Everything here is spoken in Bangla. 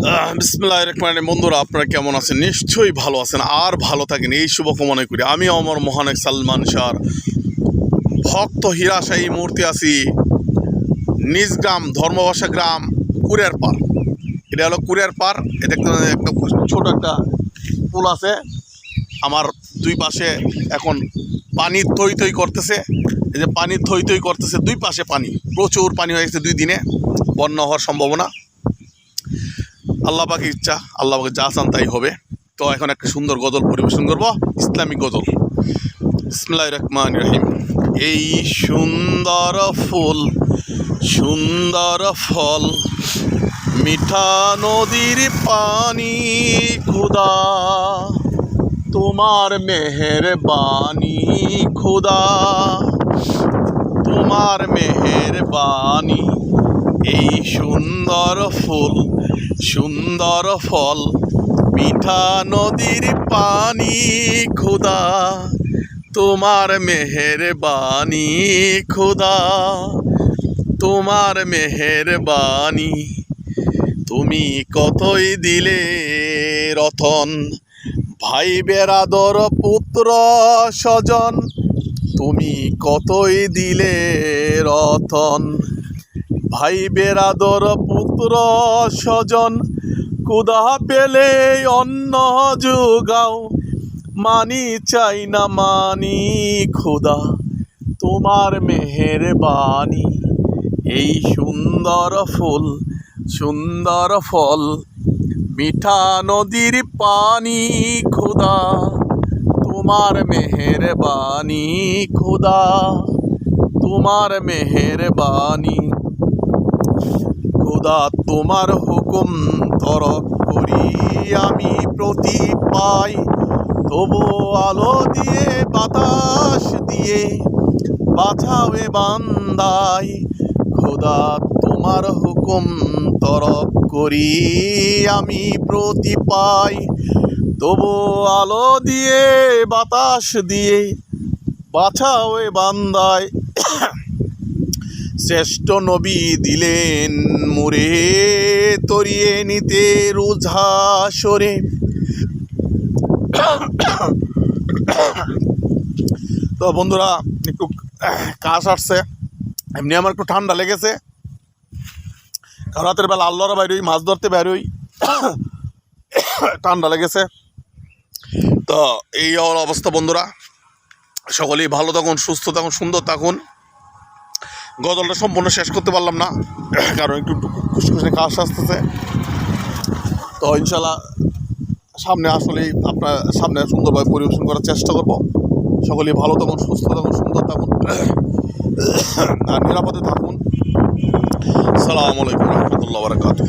বিসমুল্লাহ রহমান বন্ধুরা, আপনারা কেমন আছেন? নিশ্চয়ই ভালো আছেন। আর ভালো থাকেন। এই শুভকামনা করি। আমি অমর মহানেক সালমান শাহর ভক্ত হীরাশাহী মূর্তি আছি। নিজ গ্রাম ধর্মবাসা গ্রাম, কুরিয়ার পার এটা হলো কুরিয়ার পার এটা একটা একটা ছোট একটা পুল আছে। আমার দুই পাশে এখন পানি থই থই করতেছে। এই যে পানি থই থই করতেছে, দুই পাশে পানি। প্রচুর পানি হয়ে গেছে দুই দিনে। বন্যা হওয়ার সম্ভাবনা। আল্লাহ পাকে ইচ্ছা, আল্লাহ পাকে যা চান তাই হবে। তো এখন একটা সুন্দর গজল পরিবেশন করব, ইসলামিক গজল। ইসমিল্লাহ রহমান রহিম। এই সুন্দর ফুল, সুন্দর ফল, মিঠা নদীর পানি খুদা তোমার মেহের বাণী খুদা তোমার মেহের বাণী এই সুন্দর ফুল সুন্দর ফল মিঠা নদীর পানি খুদা তোমার মেহের বাণী খুদা তোমার মেহের বাণী তুমি কতই দিলে রতন। ভাই বেরাদর পুত্র স্বজন, তুমি কতই দিলে রতন। ভাই বেরাদর পুত্র স্বজন কুদা পেলে অন্ন যোগাও। মানি চাই না, মানি খুদা তোমার মেহের বাণী এই সুন্দর ফুল, সুন্দর ফল, মিঠা নদীর পানি খুদা তোমার মেহের বাণী খুদা তোমার মেহের বাণী খুদা তোমার হুকুম তরক করি আমি প্রতি পাই। তবু আলো দিয়ে, বাতাস দিয়ে বাঁচাবে বান্দাই। খোদা তোমার হুকুম তরক করি আমি প্রতি পাই। তবু আলো দিয়ে, বাতাস দিয়ে বাঁচাও এ বান্দায় শ্রেষ্ঠ নবী দিলেন মুরে, তরিয়ে নিতে রোঝা সরে। তো বন্ধুরা, একটু, কাশ আসছে। এমনি আমার একটু ঠান্ডা লেগেছে। রাতের বেলা আল্লাহরা বাইরই মাছ ধরতে বেরোই ঠান্ডা লেগেছে। তো এই অবস্থা বন্ধুরা। সকলেই ভালো থাকুন, সুস্থ থাকুন, সুন্দর থাকুন। গজলটা সম্পূর্ণ শেষ করতে পারলাম না। কারণ একটু খুশখুশি কাজ আসতেছে। তো ইনশাল্লাহ সামনে আসলেই আপনার সামনে সুন্দরভাবে পরিবেশন করার চেষ্টা করব। সকলেই ভালো থাকুন, সুস্থ থাকুন, সুন্দর থাকুন, আর নিরাপদে থাকুন। সালামু আলাইকুম রহমতুল্লাহ বারকাতুহ।